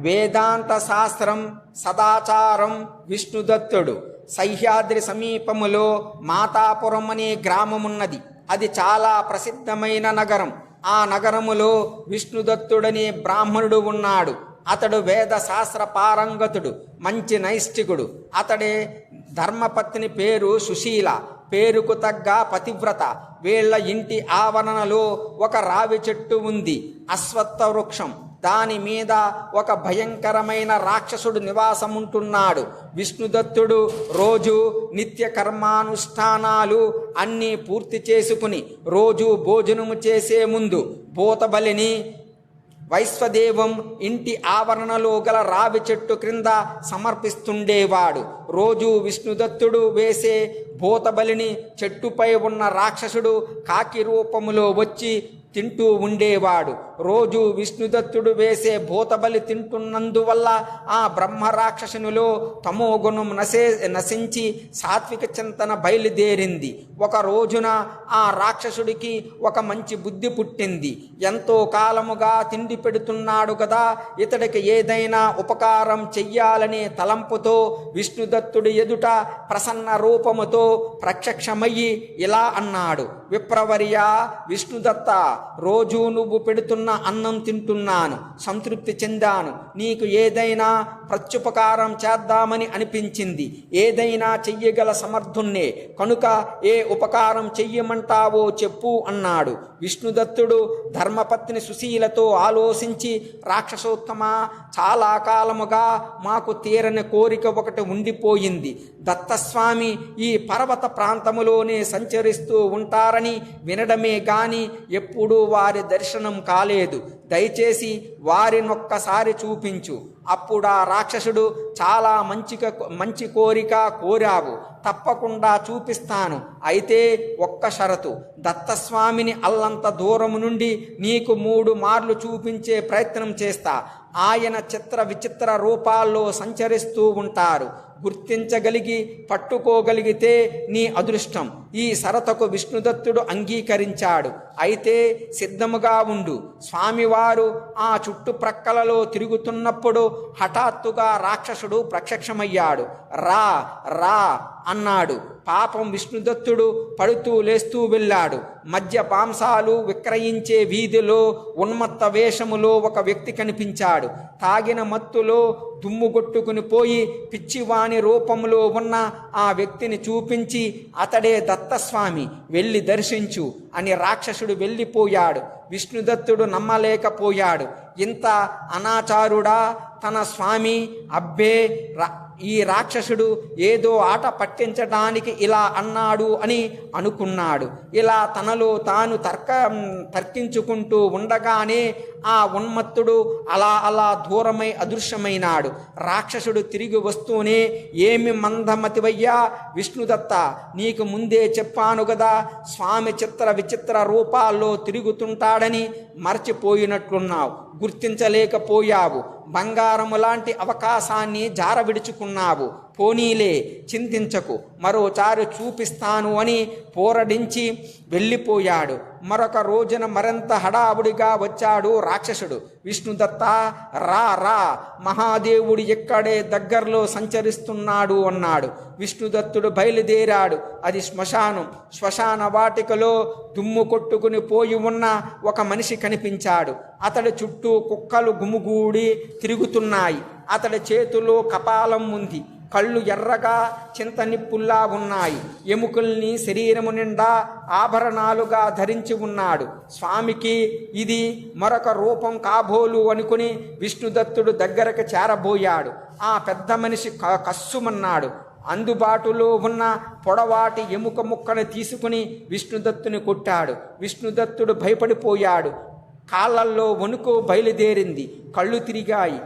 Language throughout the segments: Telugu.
వేదాంత శాస్త్రం సదాచారం విష్ణుదత్తుడు సహ్యాద్రి సమీపములో మాతాపురం అనే గ్రామమున్నది. అది చాలా ప్రసిద్ధమైన నగరం. ఆ నగరములో విష్ణుదత్తుడనే బ్రాహ్మణుడు ఉన్నాడు. అతడు వేద శాస్త్ర పారంగతుడు మంచి నైష్టికుడు అతడే ధర్మపత్ని పేరు సుశీల. పేరుకు తగ్గ పతివ్రత. వీళ్ళ ఇంటి ఆవరణలో ఒక రావి చెట్టు ఉంది. అశ్వత్థ వృక్షం. దాని మీద ఒక భయంకరమైన రాక్షసుడు నివాసం ఉంటున్నాడు విష్ణుదత్తుడు రోజు నిత్య కర్మానుష్ఠానాలు అన్నీ పూర్తి చేసుకుని రోజు భోజనము చేసే ముందు భూతబలిని వైశ్వదేవం ఇంటి ఆవరణలో గల రావి చెట్టు క్రింద సమర్పిస్తుండేవాడు. రోజు విష్ణుదత్తుడు వేసే భూతబలిని చెట్టుపై ఉన్న రాక్షసుడు కాకి రూపములో వచ్చి తింటూ ఉండేవాడు. రోజు విష్ణుదత్తుడు వేసే భూతబలి తింటున్నందువల్ల ఆ బ్రహ్మ రాక్షసునిలో తమో గుణం నశే నశించి సాత్విక చింతన బయలుదేరింది. ఒక రోజున ఆ రాక్షసుడికి ఒక మంచి బుద్ధి పుట్టింది. ఎంతో కాలముగా తిండి పెడుతున్నాడు కదా ఇతడికి ఏదైనా ఉపకారం చెయ్యాలనే తలంపుతో విష్ణుదత్తుడి ఎదుట ప్రసన్న రూపముతో ప్రత్యక్షమయ్యి ఇలా అన్నాడు. విప్రవర్య విష్ణుదత్త రోజు నువ్వు పెడుతున్న అన్నం తింటున్నాను సంతృప్తి చెందాను. నీకు ఏదైనా ప్రత్యుపకారం చేద్దామని అనిపించింది. ఏదైనా చెయ్యగల సమర్థున్నే కనుక ఏ ఉపకారం చెయ్యమంటావో చెప్పు అన్నాడు. విష్ణుదత్తుడు ధర్మపత్ని సుశీలతో ఆలోచించి రాక్షసోత్తమ చాలా కాలముగా మాకు తీరని కోరిక ఒకటి ఉండిపోయింది. దత్తస్వామి ఈ పర్వత ప్రాంతములోనే సంచరిస్తూ ఉంటారని వినడమే గాని ఎప్పుడూ వారి దర్శనం కాలేదు. దయచేసి వారినొక్కసారి చూపించు. అప్పుడు ఆ రాక్షసుడు చాలా మంచిక మంచి కోరిక కోరావు. తప్పకుండా చూపిస్తాను. అయితే ఒక్క షరతు. దత్తస్వామిని అల్లంత దూరం నుండి నీకు మూడు మార్లు చూపించే ప్రయత్నం చేస్తా. ఆయన చిత్ర విచిత్ర రూపాల్లో సంచరిస్తూ ఉంటారు. గుర్తించగలిగి పట్టుకోగలిగితే నీ అదృష్టం. ఈ సరతకు విష్ణుదత్తుడు అంగీకరించాడు. అయితే సిద్ధముగా ఉండు. స్వామివారు ఆ చుట్టుప్రక్కలలో తిరుగుతున్నప్పుడు హఠాత్తుగా రాక్షసుడు ప్రత్యక్షమయ్యాడు. రా రా అన్నాడు. పాపం విష్ణుదత్తుడు పడుతూ లేస్తూ వెళ్ళాడు. మధ్య పాంసాలు విక్రయించే వీధిలో ఉన్మత్త వేషములో ఒక వ్యక్తి కనిపించాడు. తాగిన మత్తులో దుమ్ముగొట్టుకుని పోయి పిచ్చివాణి రూపంలో ఉన్న ఆ వ్యక్తిని చూపించి అతడే దత్తస్వామి వెళ్ళి దర్శించు అని రాక్షసుడు వెళ్ళిపోయాడు. విష్ణుదత్తుడు నమ్మలేకపోయాడు. ఇంత అనాచారుడా తన స్వామి అబ్బే రా ఈ రాక్షసుడు ఏదో ఆట పట్టించడానికి ఇలా అన్నాడు అని అనుకున్నాడు. ఇలా తనలో తాను తర్క తర్కించుకుంటూ ఉండగానే ఆ ఉన్మత్తుడు అలా అలా దూరమై అదృశ్యమైనాడు. రాక్షసుడు తిరిగి వస్తూనే ఏమి మందమతివయ్యా విష్ణుదత్త నీకు ముందే చెప్పాను కదా స్వామి చిత్ర విచిత్ర రూపాల్లో తిరుగుతుంటాడని మర్చిపోయినట్లున్నావు. గుర్తించలేకపోయావు. బంగారము లాంటి అవకాశాన్ని జార విడుచుకున్నావు పోనీలే చింతించకు. మరోచారు చూపిస్తాను అని పోరడించి వెళ్ళిపోయాడు. మరొక రోజున మరింత హడావుడిగా వచ్చాడు రాక్షసుడు. విష్ణుదత్త రా రా మహాదేవుడు ఎక్కడే దగ్గరలో సంచరిస్తున్నాడు అన్నాడు. విష్ణుదత్తుడు బయలుదేరాడు. అది శ్మశానం. శ్మశాన వాటికలో దుమ్ము కొట్టుకుని పోయి ఉన్న ఒక మనిషి కనిపించాడు. అతడి చుట్టూ కుక్కలు గుమ్ముగూడి తిరుగుతున్నాయి. అతడి చేతిలో కపాలం ఉంది. కళ్ళు ఎర్రగా చింత నిప్పుల్లా ఉన్నాయి. ఎముకల్ని శరీరము నిండా ఆభరణాలుగా ధరించి ఉన్నాడు. స్వామికి ఇది మరొక రూపం కాబోలు అనుకుని విష్ణుదత్తుడు దగ్గరకు చేరబోయాడు. ఆ పెద్ద మనిషి క- కస్సుమన్నాడు. అందుబాటులో ఉన్న పొడవాటి ఎముక ముక్కను తీసుకుని విష్ణుదత్తుని కొట్టాడు. విష్ణుదత్తుడు భయపడిపోయాడు. కాళ్ళల్లో వణుకు బయలుదేరింది. కళ్ళు తిరిగాయి.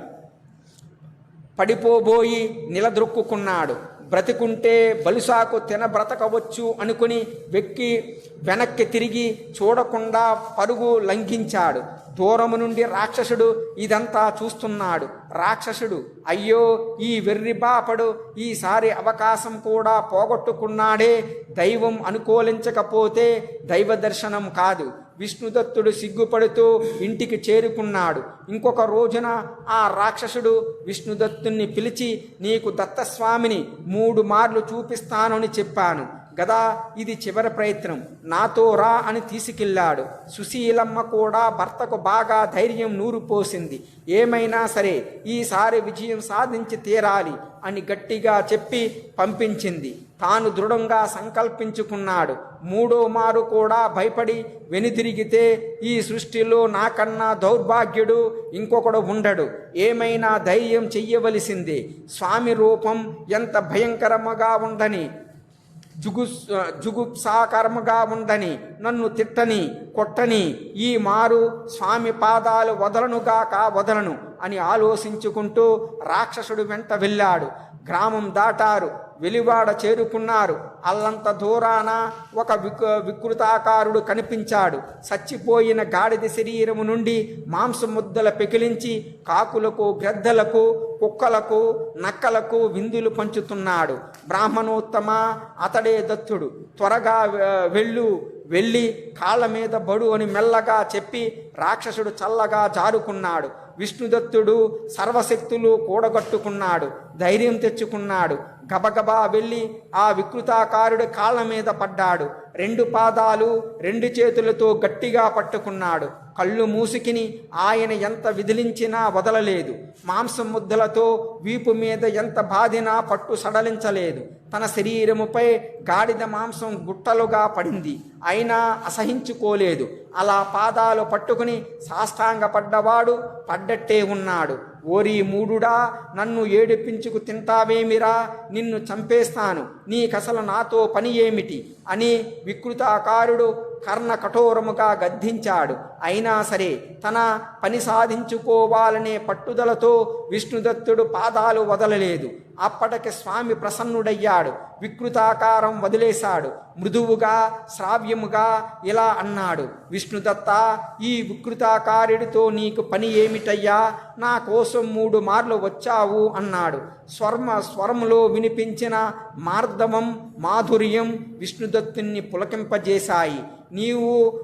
పడిపోబోయి నిలదొక్కుకున్నాడు బ్రతికుంటే బలుసాకు తిన బ్రతకవచ్చు అనుకుని వెక్కి వెనక్కి తిరిగి చూడకుండా పరుగు లంఘించాడు. దూరము నుండి రాక్షసుడు ఇదంతా చూస్తున్నాడు. రాక్షసుడు అయ్యో ఈ వెర్రి బాపడు ఈసారి అవకాశం కూడా పోగొట్టుకున్నాడే. దైవం అనుకూలించకపోతే దైవ దర్శనం కాదు. విష్ణుదత్తుడు సిగ్గుపడుతూ ఇంటికి చేరుకున్నాడు. ఇంకొక రోజున ఆ రాక్షసుడు విష్ణుదత్తుణ్ణి పిలిచి నీకు దత్తస్వామిని మూడు మార్లు చూపిస్తానని చెప్పాను. గదా ఇది చివరి ప్రయత్నం. నాతో రా అని తీసుకెళ్ళాడు. సుశీలమ్మ కూడా భర్తకు బాగా ధైర్యం నూరు పోసింది. ఏమైనా సరే ఈసారి విజయం సాధించి తీరాలి అని గట్టిగా చెప్పి పంపించింది. తాను దృఢంగా సంకల్పించుకున్నాడు. మూడో మారు కూడా భయపడి వెనుతిరిగితే ఈ సృష్టిలో నాకన్నా దౌర్భాగ్యుడు ఇంకొకడు ఉండడు. ఏమైనా ధైర్యం చెయ్యవలసిందే. స్వామి రూపం ఎంత భయంకరముగా ఉందని జుగు జుగుప్సాకరముగా ఉందని నన్ను తిట్టని కొట్టని ఈ మారు స్వామి పాదాలు వదలనుగాక వదలను అని ఆలోచించుకుంటూ రాక్షసుడు వెంట వెళ్ళాడు. గ్రామం దాటారు. వెలివాడ చేరుకున్నారు. అల్లంత దూరాన ఒక వికృతాకారుడు కనిపించాడు. చచ్చిపోయిన గాడిద శరీరము నుండి మాంసం ముద్దల పెకిలించి కాకులకు గ్రద్దలకు కుక్కలకు నక్కలకు విందులు పంచుతున్నాడు. బ్రాహ్మణోత్తమ అతడే దత్తుడు. త్వరగా వెళ్ళు వెళ్ళి కాళ్ళ మీద బడు అని మెల్లగా చెప్పి రాక్షసుడు చల్లగా జారుకున్నాడు. విష్ణుదత్తుడు సర్వశక్తులు కూడగట్టుకున్నాడు. ధైర్యం తెచ్చుకున్నాడు. గబగబా వెళ్ళి ఆ వికృతాకారుడి కాళ్ళ మీద పడ్డాడు. రెండు పాదాలు రెండు చేతులతో గట్టిగా పట్టుకున్నాడు. కళ్ళు మూసుకిని ఆయన ఎంత విదిలించినా వదలలేదు. మాంసం ముద్దలతో వీపు మీద ఎంత బాధినా పట్టు సడలించలేదు. తన శరీరముపై గాడిద మాంసం గుట్టలుగా పడింది. అయినా అసహించుకోలేదు. అలా పాదాలు పట్టుకుని సాష్టాంగపడ్డవాడు పడ్డట్టే ఉన్నాడు. ఓరి మూడుడా నన్ను ఏడిపించుకు తింటావేమిరా? నిన్ను చంపేస్తాను. నీకసలు నాతో పని ఏమిటి? అని వికృతాకారుడు కర్ణ కఠోరముగా గద్దించాడు. అయినా సరే తన పని సాధించుకోవాలనే పట్టుదలతో విష్ణుదత్తుడు పాదాలు వదలలేదు. అప్పటికి స్వామి ప్రసన్నుడయ్యాడు. వికృతాకారం వదిలేశాడు. మృదువుగా శ్రావ్యముగా ఇలా అన్నాడు. విష్ణుదత్త ఈ వికృతాకారుడితో నీకు పని ఏమిటయ్యా? నా కోసం మూడు మార్లు వచ్చావు అన్నాడు. స్వర్మ స్వరములో వినిపించిన మార్దవం మాధుర్యం విష్ణుదత్తుని పులకింపజేశాయి. నీవు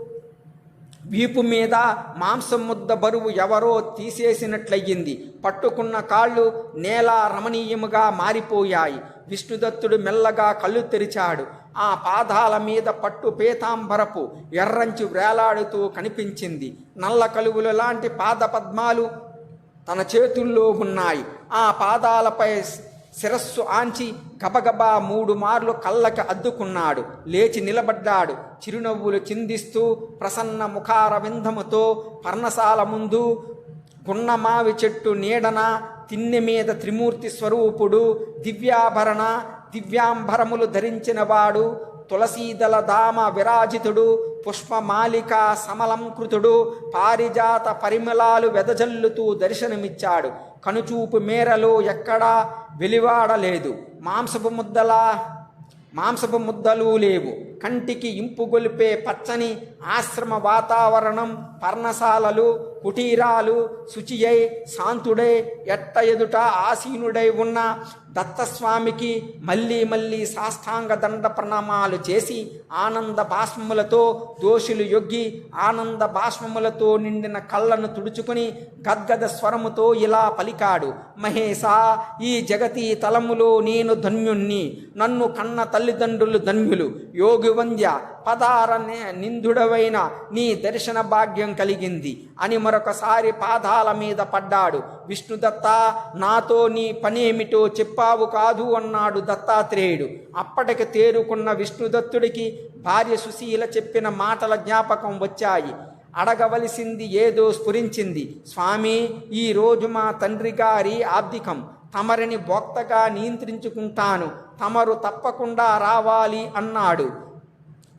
వీపు మీద మాంసం ముద్ద బరువు ఎవరో తీసేసినట్లయింది పట్టుకున్న కాళ్ళు నేల రమణీయముగా మారిపోయాయి. విష్ణుదత్తుడు మెల్లగా కళ్ళు తెరిచాడు. ఆ పాదాల మీద పట్టు పీతాంబరపు ఎర్రంచి వేలాడుతూ కనిపించింది. నల్ల కలువులు లాంటి పాద పద్మాలు తన చేతుల్లో ఉన్నాయి. ఆ పాదాలపై శిరస్సు ఆంచి గబగబా మూడు మార్లు కళ్ళకి అద్దుకున్నాడు. లేచి నిలబడ్డాడు. చిరునవ్వులు చిందిస్తూ ప్రసన్న ముఖార వింధముతో పర్ణశాల ముందు గున్నమావి చెట్టు నీడన తిన్నె మీద త్రిమూర్తి స్వరూపుడు దివ్యాభరణ దివ్యాంబరములు ధరించినవాడు తులసీదల దామ విరాజితుడు పుష్పమాలిక సమలంకృతుడు పారిజాత పరిమళాలు వెదజల్లుతూ దర్శనమిచ్చాడు. కనుచూపు మేరలు ఎక్కడా వెలివాడలేదు. మాంసపు ముద్దలా మాంసపు ముద్దలు లేవు. కంటికి ఇంపు గొలిపే పచ్చని ఆశ్రమ వాతావరణం పర్ణశాలలు కుటీరాలు శుచియై శాంతుడై ఎట్ట ఎదుట ఆసీనుడై ఉన్న దత్తస్వామికి మళ్ళీ మళ్ళీ సాష్టాంగ దండ ప్రణామాలు చేసి ఆనంద భాష్మములతో దోషులు యొగ్గి ఆనంద భాష్మములతో నిండిన కళ్ళను తుడుచుకుని గద్గద స్వరముతో ఇలా పలికాడు మహేశా ఈ జగతి తలములో నేను ధన్యుణ్ణి. నన్ను కన్న తల్లిదండ్రులు ధన్యులు. యోగి వంద్య పదార నిందుడవైన నీ దర్శన భాగ్యం కలిగింది. అని మరొకసారి పాదాల మీద పడ్డాడు. విష్ణుదత్త నాతో నీ పనేమిటో చెప్పావు కాదు అన్నాడు దత్తాత్రేయుడు. అప్పటికి తేరుకున్న విష్ణుదత్తుడికి భార్య సుశీల చెప్పిన మాటల జ్ఞాపకం వచ్చాయి. అడగవలసింది ఏదో స్ఫురించింది. స్వామి ఈ రోజు మా తండ్రి గారి ఆబ్దికం తమరిని భోక్తగా నియంత్రించుకుంటాను. తమరు తప్పకుండా రావాలి అన్నాడు.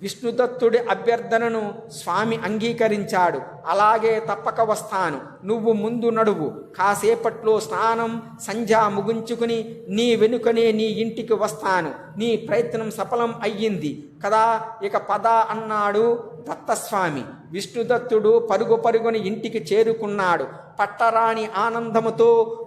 విష్ణుదత్తుడి అభ్యర్థనను స్వామి అంగీకరించాడు. అలాగే తప్పక వస్తాను. నువ్వు ముందు నడువు. కాసేపట్లో స్నానం సంధ్య ముగించుకుని నీ వెనుకనే నీ ఇంటికి వస్తాను. నీ ప్రయత్నం సఫలం అయ్యింది. కదా? ఇక పద అన్నాడు దత్తస్వామి. విష్ణుదత్తుడు పరుగు పరుగుని ఇంటికి చేరుకున్నాడు. పట్టరాని ఆనందముతో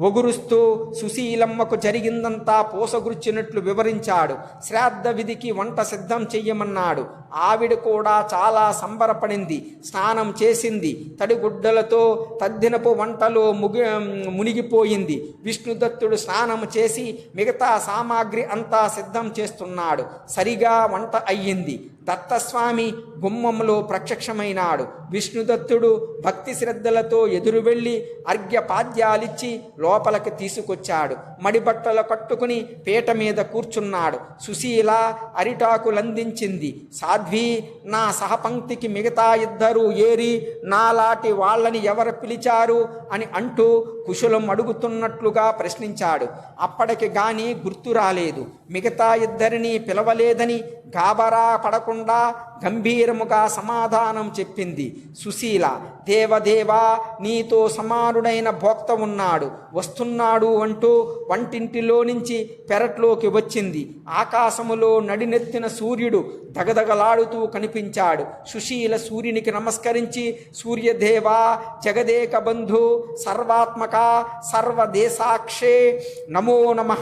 ఒగురుస్తూ సుశీలమ్మకు జరిగిందంతా పోసగుర్చినట్లు వివరించాడు. శ్రాద్ధ విధికి వంట సిద్ధం చెయ్యమన్నాడు. ఆవిడ కూడా చాలా సంబరపడింది. స్నానం చేసింది. తడిగుడ్డలతో తద్దినపు వంటలో ముగి మునిగిపోయింది. విష్ణుదత్తుడు స్నానం చేసి మిగతా సామాగ్రి అంతా సిద్ధం చేస్తున్నాడు. సరిగా వంట అయ్యింది. దత్తస్వామి గుమ్మంలో ప్రత్యక్షమైనాడు. విష్ణుదత్తుడు భక్తి శ్రద్ధలతో ఎదురు వెళ్ళి అర్ఘ్యపాద్యాలిచ్చి లోపలికి తీసుకొచ్చాడు. మడిబట్టలు కట్టుకుని పీట మీద కూర్చున్నాడు. సుశీల అరిటాకులందించింది. సాధ్వి నా సహపంక్తికి మిగతా ఇద్దరు ఏరి నాలాటి వాళ్ళని ఎవరు పిలిచారు అని అంటూ కుశలం అడుగుతున్నట్లుగా ప్రశ్నించాడు. అప్పటికి గాని గుర్తు రాలేదు. మిగతా ఇద్దరిని పిలవలేదని గాబరా పడకుండా గంభీరముగా సమాధానం చెప్పింది. సుశీల దేవదేవా నీతో సమానుడైన భోక్త ఉన్నాడు వస్తున్నాడు అంటూ వంటింటిలో నుంచి పెరట్లోకి వచ్చింది. ఆకాశములో నడినెత్తిన సూర్యుడు దగదగలాడుతూ కనిపించాడు. సుశీల సూర్యునికి నమస్కరించి సూర్యదేవా జగదేక బంధు సర్వాత్మక సర్వదేశాక్షే నమో నమ.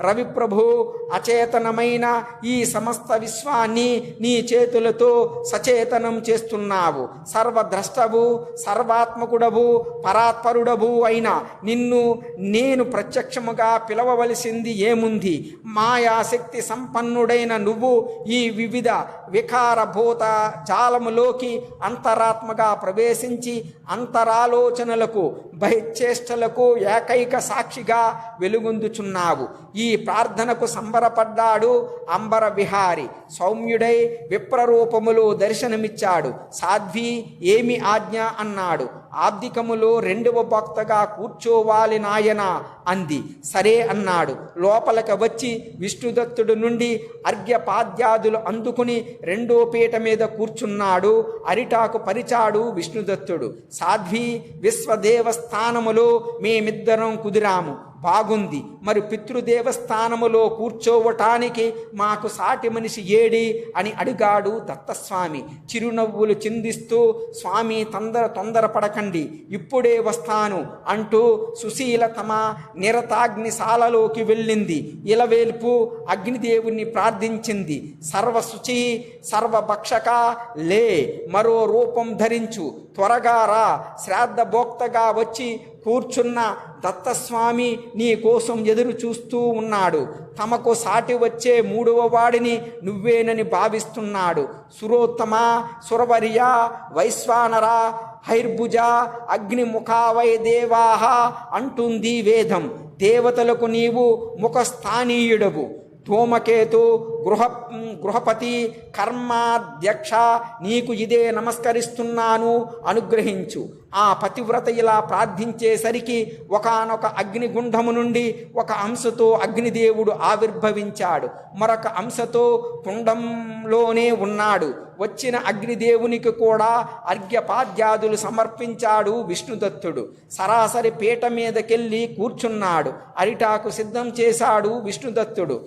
రవిప్రభు అచేతనమైన ఈ సమస్త విశ్వాన్ని నీ చేతుల చేతులతో సచేతనం చేస్తున్నావు. సర్వద్రష్టవు సర్వాత్మకుడవు పరాత్పరుడవు అయిన నిన్ను నేను ప్రత్యక్షముగా పిలవవలసింది ఏముంది? మాయాశక్తి సంపన్నుడైన నువ్వు ఈ వివిధ వికారభూత జాలములోకి అంతరాత్మగా ప్రవేశించి అంతరాలోచనలకు బహిచేష్టలకు ఏకైక సాక్షిగా వెలుగొందుచున్నావు. ఈ ప్రార్థనకు సంబరపడ్డాడు అంబర విహారి సౌమ్యుడై రూపములో దర్శనమిచ్చాడు. సాధ్వి ఏమి ఆజ్ఞ అన్నాడు. ఆబ్దికములో రెండవ భక్తగా కూర్చోవాలి నాయన అంది. సరే అన్నాడు. లోపలికి వచ్చి విష్ణుదత్తుడు నుండి అర్ఘ్యపాద్యాదులు అందుకుని రెండో పీట మీద కూర్చున్నాడు. అరిటాకు పరిచాడు విష్ణుదత్తుడు. సాధ్వి విశ్వదేవస్థానములో మేమిద్దరం కుదిరాము. బాగుంది. మరి పితృదేవస్థానములో కూర్చోవటానికి మాకు సాటి మనిషి ఏడి? అని అడిగాడు దత్తస్వామి. చిరునవ్వులు చిందిస్తూ స్వామి తొందర తొందరపడకండి. ఇప్పుడే వస్తాను అంటూ సుశీల తమ నిరతాగ్నిశాలలోకి వెళ్ళింది. ఇలవేల్పు అగ్నిదేవుణ్ణి ప్రార్థించింది. సర్వశుచి సర్వభక్షక లే మరో రూపం ధరించు. త్వరగా రా. శ్రాద్ధభోక్తగా వచ్చి కూర్చున్న దత్తస్వామి నీ కోసం ఎదురు చూస్తూ ఉన్నాడు. తమకు సాటి వచ్చే మూడవ వాడిని నువ్వేనని భావిస్తున్నాడు. సురోత్తమ సురవర్య వైశ్వానర హైర్భుజ అగ్నిముఖావై దేవాహ అంటుంది వేదం. దేవతలకు నీవు ముఖస్థానీయుడవు. ధూమకేతు గృహ గృహపతి కర్మాధ్యక్ష నీకు ఇదే నమస్కరిస్తున్నాను అనుగ్రహించు. ఆ పతివ్రత ఇలా ప్రార్థించేసరికి ఒకనొక అగ్నిగుండము నుండి ఒక అంశతో అగ్నిదేవుడు ఆవిర్భవించాడు. మరొక అంశతో కుండంలోనే ఉన్నాడు. వచ్చిన అగ్నిదేవునికి కూడా అర్ఘ్యపాద్యాదులు సమర్పించాడు విష్ణుదత్తుడు. సరాసరి పీట మీదకెళ్ళి కూర్చున్నాడు. అరిటాకు సిద్ధం చేశాడు విష్ణుదత్తుడు.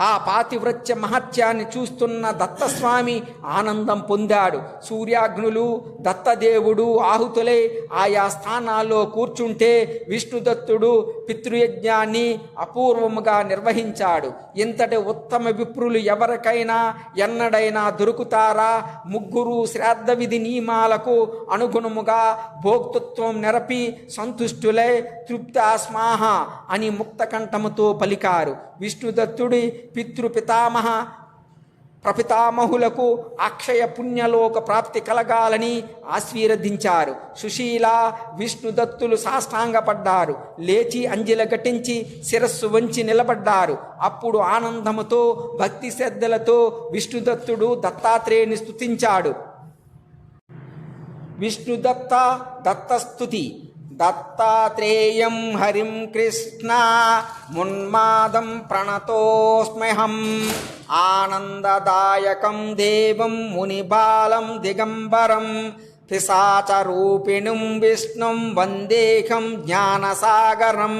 ఆ పాతివ్రత్య మహత్యాన్ని చూస్తున్న దత్తస్వామి ఆనందం పొందాడు. సూర్యాగ్నులు దత్తదేవుడు ఆహుతులై ఆయా స్థానాల్లో కూర్చుంటే విష్ణుదత్తుడు పితృయజ్ఞాన్ని అపూర్వముగా నిర్వహించాడు. ఇంతటి ఉత్తమ విప్రులు ఎవరికైనా ఎన్నడైనా దొరుకుతారా? ముగ్గురు శ్రాద్ధ విధి నియమాలకు అనుగుణముగా భోక్తృత్వం నెరపి సంతుష్టులై తృప్తాస్మాహ అని ముక్తకంఠముతో పలికారు. విష్ణుదత్తుడి పితృపితామహ ప్రపితామహులకు అక్షయ పుణ్యలోక ప్రాప్తి కలగాలని ఆశీర్వదించారు. సుశీల విష్ణుదత్తులు సాష్టాంగపడ్డారు. లేచి అంజల ఘటించి శిరస్సు వంచి నిలబడ్డారు. అప్పుడు ఆనందముతో భక్తి శ్రద్ధలతో విష్ణుదత్తుడు దత్తాత్రేయుని స్తుతించాడు. విష్ణుదత్త దత్తస్థుతి. దత్తాత్రేయం హరిం కృష్ణ మున్మాదం ప్రణతోస్మ్యహం ఆనందదాయకం దేవం మునిబాలం దిగంబరం పిశాచరూపిణుం విష్ణుం వందేహం జ్ఞానసాగరం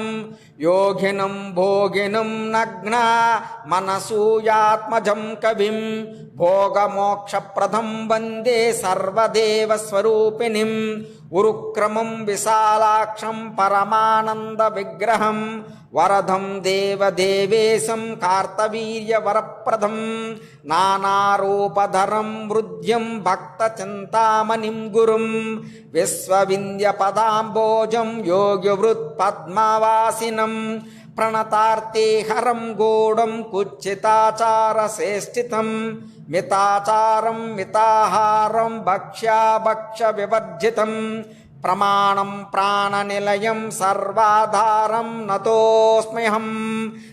యోగినం భోగినం నగ్న మనసూయాత్మజం కవిం భోగమోక్షప్రదం వందే సర్వదేవస్వరూపిణిం ఉరుక్రమం విశాలాక్షం పరమానంద విగ్రహం వరదం దేవదేవేశం కార్తవీర్యవరప్రదం నానారూపధరం వృద్ధ్యం భక్తచింతామణిం గురుం విశ్వవింద్యపదాంబోజం పదాంబోజం యోగ్యవృత్ ప్రణతార్తే హరం గూఢం కుచ్చితాచార మితాచారం మితాహారం భక్ష్యాభక్ష వివర్జితం ప్రమాణం ప్రాణనిలయం సర్వాధారం నతోస్మ్యహం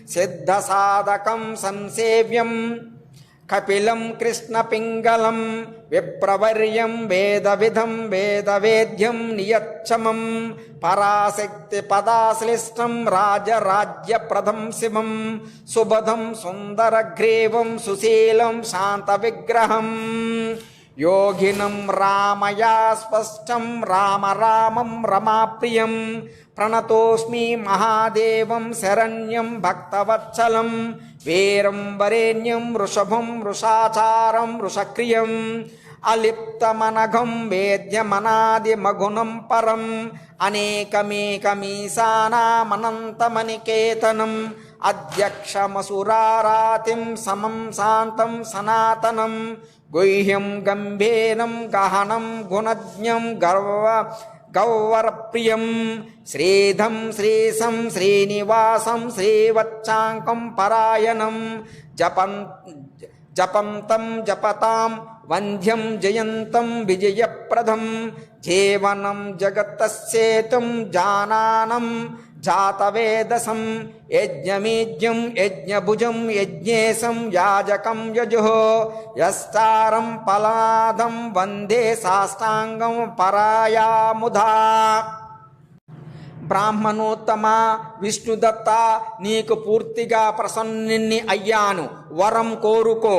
సిద్ధసాధకం సంసేవ్యం కపిలం కృష్ణపింగళం విప్రవర్యం వేదవిధం వేదవేద్యం నియచ్చమం పరాశక్తి పదాశ్లిష్టం రాజరాజ్యప్రదం శివం సుబధం సుందరగ్రీవం సుశీలం శాంతవిగ్రహం. యోగినం రామయా స్పష్టం రామ రామం రమాప్రియం ప్రణతోస్మి మహాదేవం శరణ్యం భక్తవత్సలం వీరం వరేణ్యం వృషభం వృషాచారం వృషక్రియం అలిప్తమనఘం వేద్యమనాదిమగుణం పరం అనేకమేకమీశానామనంతమనికేతనం అధ్యక్షమసురారాతిం సమం శాంతం సనాతనం గుహ్యం గంభీరం గహనం గుణజ్ఞం గర్వ గౌవరప్రియం శ్రీధం శ్రీశం శ్రీనివాసం శ్రీవచ్చాంకం పరాయణం. జపం జపంతం జపతాం. వంధ్యం జయంతం విజయప్రదం. జీవనం జగత్తస్యేతం జానానం. జాతవేదసం యజ్ఞమీజ్ఞం యజ్ఞభుజం యజ్ఞేశం యాజకం యజుః యస్తారం పలాదం వందే సాష్టాంగం పరాయాముధా. బ్రాహ్మణోత్తమ విష్ణుదత్త నీకు పూర్తిగా ప్రసన్నిన్ని అయ్యాను వరం కోరుకో.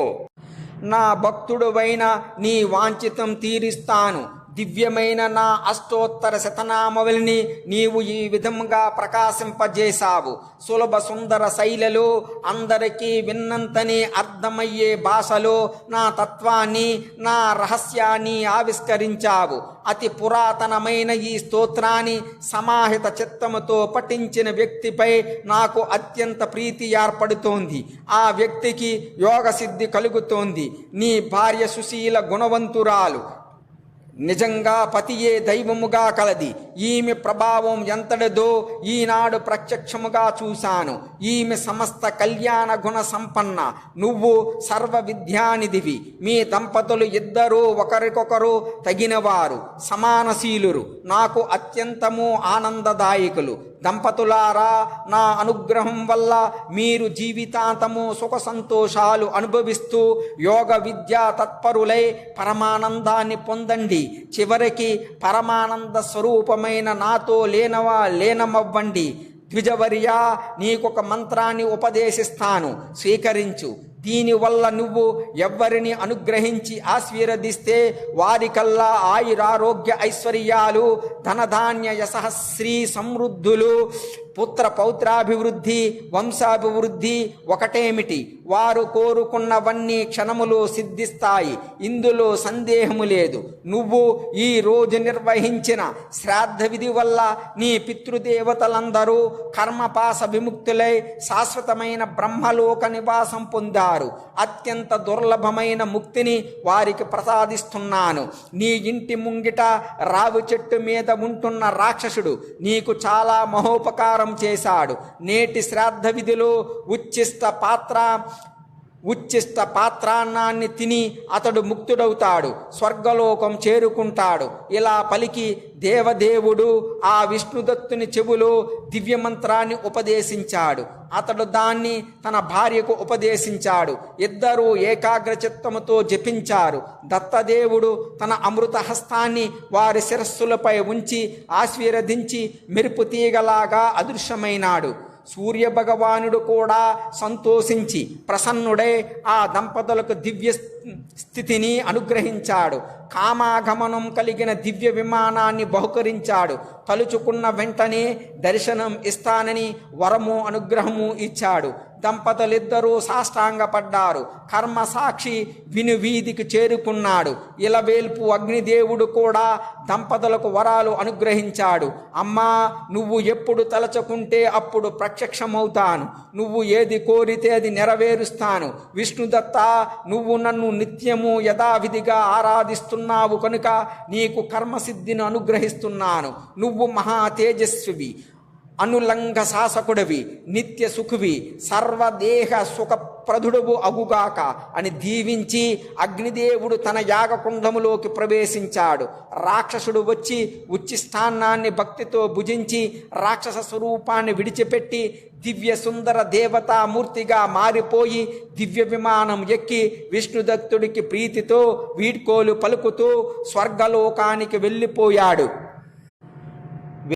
నా భక్తుడువైన నీ వాంఛితం తీరిస్తాను దివ్యమైన నా అష్టోత్తర శతనామవలిని నీవు ఈ విధముగా ప్రకాశింపజేశావు. సులభ సుందర శైలిలో అందరికీ విన్నంతని అర్థమయ్యే భాషలో నా తత్వాన్ని నా రహస్యాన్ని ఆవిష్కరించావు. అతి పురాతనమైన ఈ స్తోత్రాన్ని సమాహిత చిత్తముతో పఠించిన వ్యక్తిపై నాకు అత్యంత ప్రీతి ఏర్పడుతోంది. ఆ వ్యక్తికి యోగ సిద్ధి కలుగుతోంది. నీ భార్య సుశీల గుణవంతురాలు. నిజంగా పతియే దైవముగా కలది. ఈమె ప్రభావం ఎంతటిదో ఈనాడు ప్రత్యక్షముగా చూశాను. ఈమె సమస్త కళ్యాణ గుణ సంపన్న. నువ్వు సర్వ విద్యానిధివి. మీ దంపతులు ఇద్దరూ ఒకరికొకరు తగినవారు. సమానశీలురు. నాకు అత్యంతము ఆనందదాయకులు. దంపతులారా నా అనుగ్రహం వల్ల మీరు జీవితాంతము సుఖ సంతోషాలు అనుభవిస్తూ యోగ విద్యా తత్పరులై పరమానందాన్ని పొందండి. చివరికి పరమానంద స్వరూపమైన నాతో లేనవా లేనమవ్వండి. ద్విజవర్య నీకొక మంత్రాన్ని ఉపదేశిస్తాను. స్వీకరించు. దీనివల్ల నువ్వు ఎవ్వరిని అనుగ్రహించి ఆశీర్వదిస్తే వారికల్లా ఆయురారోగ్య ఐశ్వర్యాలు ధనధాన్య యశస్శ్రీ సమృద్ధులు పుత్ర పౌత్రాభివృద్ధి వంశాభివృద్ధి ఒకటేమిటి? వారు కోరుకున్నవన్నీ క్షణములు సిద్ధిస్తాయి. ఇందులో సందేహము లేదు. నువ్వు ఈ రోజు నిర్వహించిన శ్రాద్ధ విధి వల్ల నీ పితృదేవతలందరూ కర్మపాస విముక్తులై శాశ్వతమైన బ్రహ్మలోక నివాసం పొందారు. అత్యంత దుర్లభమైన ముక్తిని వారికి ప్రసాదిస్తున్నాను. నీ ఇంటి ముంగిట రావి చెట్టు మీద ఉంటున్న రాక్షసుడు నీకు చాలా మహోపకారం చేశాడు. నేటి శ్రాద్ధ విధిలో ఉచ్ఛిస్త పాత్ర ఉచ్చిష్ట పాత్రాన్నాన్ని తిని అతడు ముక్తుడవుతాడు స్వర్గలోకం చేరుకుంటాడు. ఇలా పలికి దేవదేవుడు ఆ విష్ణుదత్తుని చెవులో దివ్యమంత్రాన్ని ఉపదేశించాడు. అతడు దాన్ని తన భార్యకు ఉపదేశించాడు. ఇద్దరూ ఏకాగ్ర చిత్తముతో జపించారు. దత్తదేవుడు తన అమృత హస్తాన్ని వారి శిరస్సులపై ఉంచి ఆశీర్వదించి మెరుపు తీగలాగా అదృశ్యమైనాడు. సూర్య భగవానుడు కూడా సంతోషించి ప్రసన్నుడై ఆ దంపతులకు దివ్య స్థితిని అనుగ్రహించాడు. కామాగమనం కలిగిన దివ్య విమానాన్ని బహుకరించాడు. తలుచుకున్న వెంటనే దర్శనం ఇస్తానని వరము అనుగ్రహము ఇచ్చాడు. దంపతులిద్దరూ సాష్టాంగపడ్డారు. కర్మ సాక్షి విని వీధికి చేరుకున్నాడు. ఇలవేల్పు అగ్నిదేవుడు కూడా దంపతులకు వరాలు అనుగ్రహించాడు. అమ్మా నువ్వు ఎప్పుడు తలచుకుంటే అప్పుడు ప్రత్యక్షమవుతాను. నువ్వు ఏది కోరితే అది నెరవేరుస్తాను. విష్ణుదత్త నువ్వు నన్ను నిత్యము యథావిధిగా ఆరాధిస్తున్నావు కనుక నీకు కర్మసిద్ధిని అనుగ్రహిస్తున్నాను. నువ్వు మహా తేజస్వివి. అనులంఘ శాసకుడవి నిత్య సుఖువి సర్వదేహ సుఖప్రదుడువు అగుగాక అని దీవించి అగ్నిదేవుడు తన యాగకుండములోకి ప్రవేశించాడు. రాక్షసుడు వచ్చి ఉచ్చిష్టాన్నాన్ని భక్తితో భుజించి రాక్షస స్వరూపాన్ని విడిచిపెట్టి దివ్య సుందర దేవతామూర్తిగా మారిపోయి దివ్య విమానం ఎక్కి విష్ణుదత్తుడికి ప్రీతితో వీడ్కోలు పలుకుతూ స్వర్గలోకానికి వెళ్ళిపోయాడు.